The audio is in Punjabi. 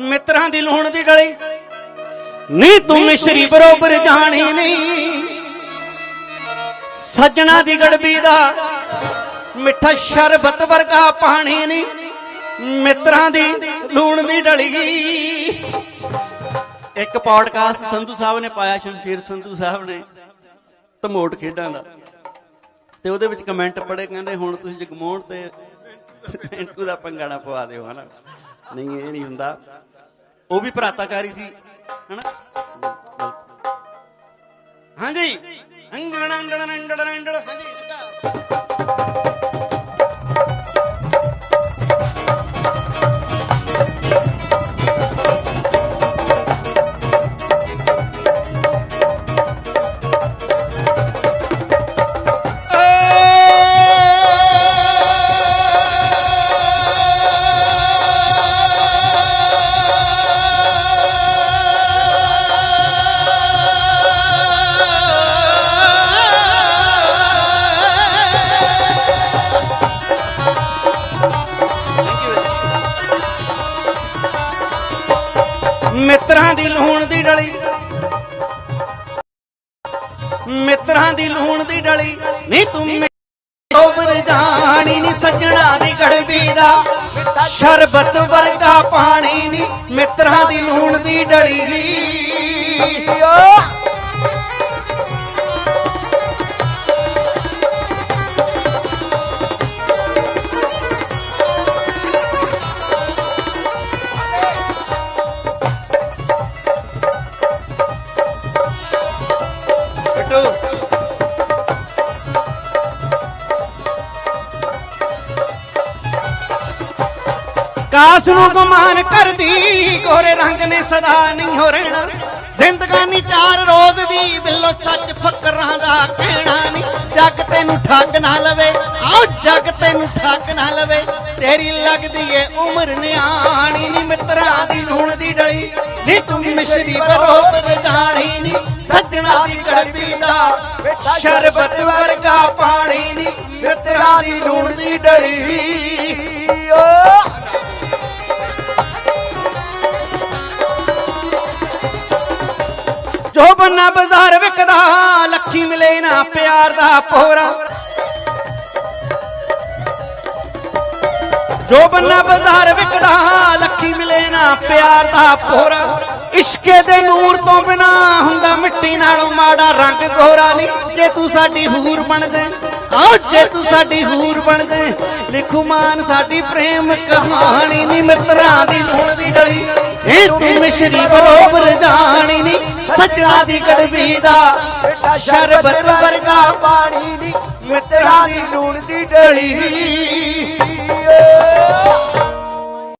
ਮਿੱਤਰਾਂ ਦੀ ਲੂਣ ਦੀ ਗਲੀ। ਨੀ ਤੂੰ ਮਿਸ਼ਰੀ ਬਰੋਬਰ ਜਾਣੀ ਨਹੀਂ। ਸੱਜਣਾ ਦੀ ਗੜਬੀ ਦਾ ਮਿੱਠਾ ਸ਼ਰਬਤ ਵਰਗਾ ਪਾਣੀ ਨਹੀਂ। ਮਿੱਤਰਾਂ ਦੀ ਲੂਣ ਦੀ ਡਲੀ। ਇੱਕ ਪੌਡਕਾਸਟ ਸੰਧੂ ਸਾਹਿਬ ਨੇ ਪਾਇਆ ਸ਼ਮਸ਼ੀਰ ਸੰਧੂ ਸਾਹਿਬ ਨੇ ਧਮੋਟ ਖੇਡਾਂ ਦਾ। ਤੇ ਉਹਦੇ ਵਿੱਚ ਕਮੈਂਟ ਪੜੇ ਕਹਿੰਦੇ ਹੁਣ ਤੁਸੀਂ ਜਗਮੋਹਨ ਤੇ ਇੰਟੂ ਦਾ ਪੰਗਾ ਨਾ ਪਵਾ ਦਿਓ ਹਨਾ? ਨਹੀਂ ਇਹ ਨਹੀਂ ਹੁੰਦਾ। ਉਹ ਵੀ ਭਰਾਤਾਕਾਰੀ ਸੀ ਹਨਾ? ਹਾਂਜੀ। ਅੰਗਣ ਅੰਗਣ ਅੰਗਣ ਅੰਗਣ। ਹਾਂਜੀ ਦੀ ਲੂਣ ਦੀ ਡਲੀ। ਮਿੱਤਰਾਂ ਦੀ ਲੂਣ ਦੀ ਡਲੀ। ਨਹੀਂ ਤੂੰ ਓਵਰ ਜਾਣੀ ਨਹੀਂ ਸੱਜਣਾ ਦੀ ਗੜਬੀ ਦਾ। ਸ਼ਰਬਤ ਵਰਗਾ ਪਾਣੀ ਨਹੀਂ ਮਿੱਤਰਾਂ ਦੀ ਲੂਣ ਦੀ ਡਲੀ। ਕਾਸ ਨੂੰ ਗੁਮਾਨ ਕਰਦੀ, ਗੋਰੇ ਰੰਗ ਨੇ ਸਦਾ ਨਹੀਂ ਹੋ ਰਹਿਣਾ। ਜ਼ਿੰਦਗਾਨੀ ਚਾਰ ਰੋਜ਼ ਦੀ ਬਿੱਲੋ ਸੱਚ ਫਕਰਾਂ ਦਾ ਕਹਿਣਾ ਨਹੀਂ। ਜੱਗ ਤੈਨੂੰ ਠੱਗ ਨਾ ਲਵੇ, ਆਓ ਜੱਗ ਤੈਨੂੰ ਠੱਗ ਨਾ ਲਵੇ। ਤੇਰੀ ਲੱਗਦੀ ਏ ਉਮਰ ਨਿਆਣੀ ਨੀ, ਮਿੱਤਰਾਂ ਦੀ ਲੂਣ ਦੀ ਡਲੀ ਨੀ। ਤੂੰ ਮਿਸ਼ਰੀ ਬਰੋਬਰ ਜਾਣੀ ਨੀ, ਸੱਜਣਾ ਦੀ ਗੜਬੀ ਦਾ ਸ਼ਰਬਤ ਵਰਗਾ ਪਾਣੀ ਨੀ। ਮਿੱਤਰਾਂ ਦੀ ਲੂਣ ਦੀ ਡਲੀ, ਓ ਜੋ ਬੰਨਾ ਬਾਜ਼ਾਰ ਵਿਕਦਾ, ਲੱਖੀ ਮਿਲੇ ਨਾ ਪਿਆਰ ਦਾ ਪੋਰਾ। ਜੋ ਬੰਨਾ ਬਾਜ਼ਾਰ ਵਿਕਦਾ, ਲੱਖੀ ਮਿਲੇ ਨਾ ਪਿਆਰ ਦਾ ਪੋਰਾ। ਇਸ਼ਕੇ ਦੇ ਨੂਰ ਤੋਂ ਬਿਨਾ ਹੁੰਦਾ ਮਿੱਟੀ ਨਾਲੋਂ ਮਾੜਾ ਰੰਗ ਗੋਰਾ ਨਹੀਂ ਜੇ ਤੂੰ ਸਾਡੀ ਹੂਰ ਬਣ ਗਏ ਆਓ ਜੇ ਤੂੰ ਸਾਡੀ ਹੂਰ ਬਣ ਗਏ ਲਿਖੂ ਮਾਨ ਸਾਡੀ ਪ੍ਰੇਮ ਕਹਾਣੀ ਨਹੀਂ ਮਿੱਤਰਾਂ ਦੀ ਲੂਣ ਦੀ ਡਲੀ। ਇਹ ਤੂੰ ਮਿਸ਼ਰੀ ਬਰੋਬਰ ਜਾਣੀ ਨਹੀਂ ਸੱਜਣਾ ਦੀ ਗੜਬੀ ਦਾ ਸ਼ਰਬਤ ਵਰਗਾ ਪਾਣੀ ਨਹੀਂ ਮਿੱਤਰਾਂ ਦੀ ਲੂਣ ਦੀ ਡਲੀ।